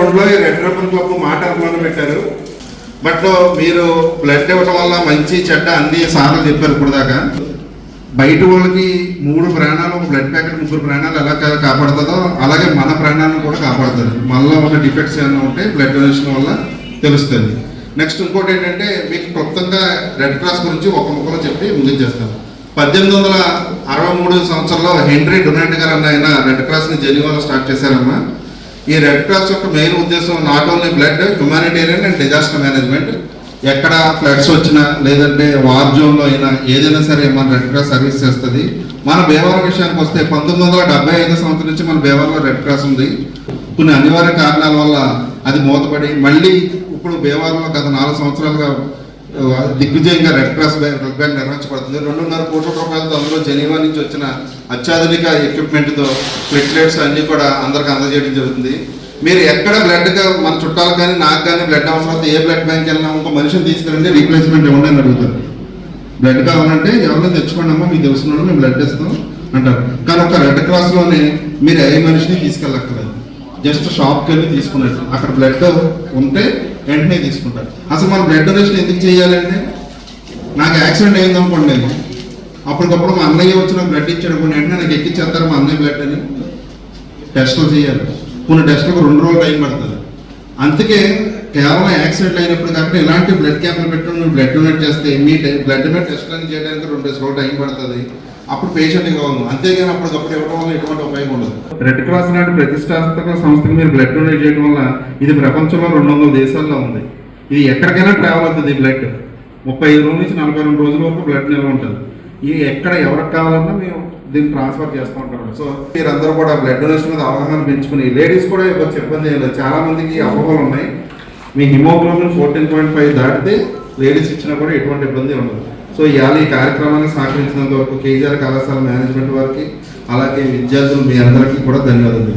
రెండులో red club మాట మొదలు పెట్టారు. బట్ మీరు బ్లడ్ ఇవ్వటం వల్ల మంచి చెడ్డ అన్ని సార్లు చెప్పారు ఇప్పుడు దాకా బయట వాళ్ళకి మూడు ప్రాణాలు బ్లడ్ ప్యాకెట్ ముగ్గురు ప్రాణాలు ఎలా కాపాడుతుందో అలాగే మన ప్రాణాలను కూడా కాపాడుతుంది. మనలో ఉన్న డిఫెక్ట్స్ ఏమైనా ఉంటే బ్లడ్ డొనేషన్ వల్ల తెలుస్తుంది. నెక్స్ట్ ఇంకోటి ఏంటంటే మీకు క్లుప్తంగా రెడ్ క్రాస్ గురించి ఒక ముక్కలో చెప్పి ముగించేస్తాను పద్దెనిమిది వందల అరవై మూడు సంవత్సరంలో హెన్రీ డొనాల్డ్ గారు అన్న ఆయన రెడ్ క్రాస్ని జెనీవాలో స్టార్ట్ చేశారమ్మా. ఈ రెడ్ క్రాస్ యొక్క మెయిన్ ఉద్దేశం not only blood humanitarian and disaster management ఎక్కడ ఫ్లడ్స్ వచ్చినా లేదంటే వార్ జోన్లో అయినా ఏదైనా సరే మన రెడ్ క్రాస్ సర్వీస్ చేస్తుంది. మన భీమవరం విషయానికి వస్తే పంతొమ్మిది వందల డెబ్బై ఐదు సంవత్సరం నుంచి మన భీమవరంలో రెడ్ క్రాస్ ఉంది. కొన్ని అనివార్య కారణాల వల్ల అది మూతపడి మళ్ళీ ఇప్పుడు భీమవరంలో గత నాలుగు సంవత్సరాలుగా దిగ్విజయంగా రెడ్ క్రాస్ బ్యాంక్ నిర్వహించబడుతుంది. రెండున్నర కోట్ల రూపాయలతో అందులో జెనీవా నుంచి వచ్చిన అత్యాధునిక ఎక్విప్మెంట్తో ప్లేట్లెట్స్ అన్నీ కూడా అందరికి అందజేయడం జరుగుతుంది. మీరు ఎక్కడ బ్లడ్గా మన చుట్టాలకు కానీ నాకు కానీ బ్లడ్ అవసరం ఏ బ్లడ్ బ్యాంక్ వెళ్ళినా ఇంకో మనిషిని తీసుకెళ్ళండి రీప్లేస్మెంట్ ఇవ్వండి అని అడుగుతారు. బ్లడ్ కావాలంటే ఎవరైనా తెచ్చుకోండి అమ్మా మీకు తెలుసుకున్నాడు మేము బ్లడ్ ఇస్తాం అంటారు. కానీ ఒక రెడ్ క్రాస్లోనే మీరు ఏ మనిషిని తీసుకెళ్ళక్కర్లేదు. జస్ట్ షాప్కి వెళ్ళి తీసుకున్నట్టు. అక్కడ బ్లడ్ ఉంటే వెంటనే తీసుకుంటారు అసలు మనం బ్లడ్ డొనేషన్ ఎందుకు చేయాలంటే నాకు యాక్సిడెంట్ అయింది అనుకోండి నేను. అప్పటికప్పుడు మా అన్నయ్య వచ్చిన బ్లడ్ ఇచ్చాడు కొన్ని వెంటనే నాకు ఎక్కిచ్చేస్తారు మా అన్నయ్య బ్లడ్ అని. టెస్టులు చేయాలి. కొన్ని టెస్టులకు రెండు రోజులు టైం పడుతుంది. అందుకే కేవలం యాక్సిడెంట్ అయినప్పుడు కాబట్టి ఇలాంటి బ్లడ్ క్యాంపులు పెట్టుకుని బ్లడ్ డొనేట్ చేస్తే మీ బ్లడ్ మీద టెస్టులను చేయడానికి రెండు రోజులు టైం పడుతుంది. అప్పుడు పేషెంట్ కావాలి అంతేగాని అప్పటికప్పుడు ఇవ్వడం వల్ల ఎటువంటి ఉపయోగం ఉండదు. రెడ్ క్రాస్ లాంటి ప్రతిష్టాత్మక సంస్థకి మీరు బ్లడ్ డొనేట్ చేయడం వల్ల ఇది ప్రపంచంలో రెండు వందల దేశాల్లో ఉంది. ఇది ఎక్కడికైనా ట్రావెల్ అవుతుంది బ్లడ్ ముప్పై ఐదు రోజుల నుంచి నలభై రెండు రోజుల వరకు బ్లడ్ నిల్వ ఉంటుంది ఇది ఎక్కడ ఎవరికి కావాలన్నా మేము దీన్ని ట్రాన్స్ఫర్ చేస్తూ ఉంటాం సో మీరందరూ కూడా బ్లడ్ డొనేషన్ మీద అవగాహన పెంచుకుని లేడీస్ కూడా ఇవ్వచ్చు ఇబ్బంది లేదు. చాలా మందికి అపోహలు ఉన్నాయి. మీ హిమోగ్లోబిన్ ఫోర్టీన్ పాయింట్ ఫైవ్ దాటితే లేడీస్ ఇచ్చినా కూడా ఎటువంటి ఇబ్బంది ఉండదు. సో ఇవాళ ఈ కార్యక్రమాన్ని సహకరించినంత వరకు కేజీఆర్ కళాశాల మేనేజ్మెంట్ వారికి అలాగే విద్యార్థులు మీ అందరికీ కూడా ధన్యవాదాలు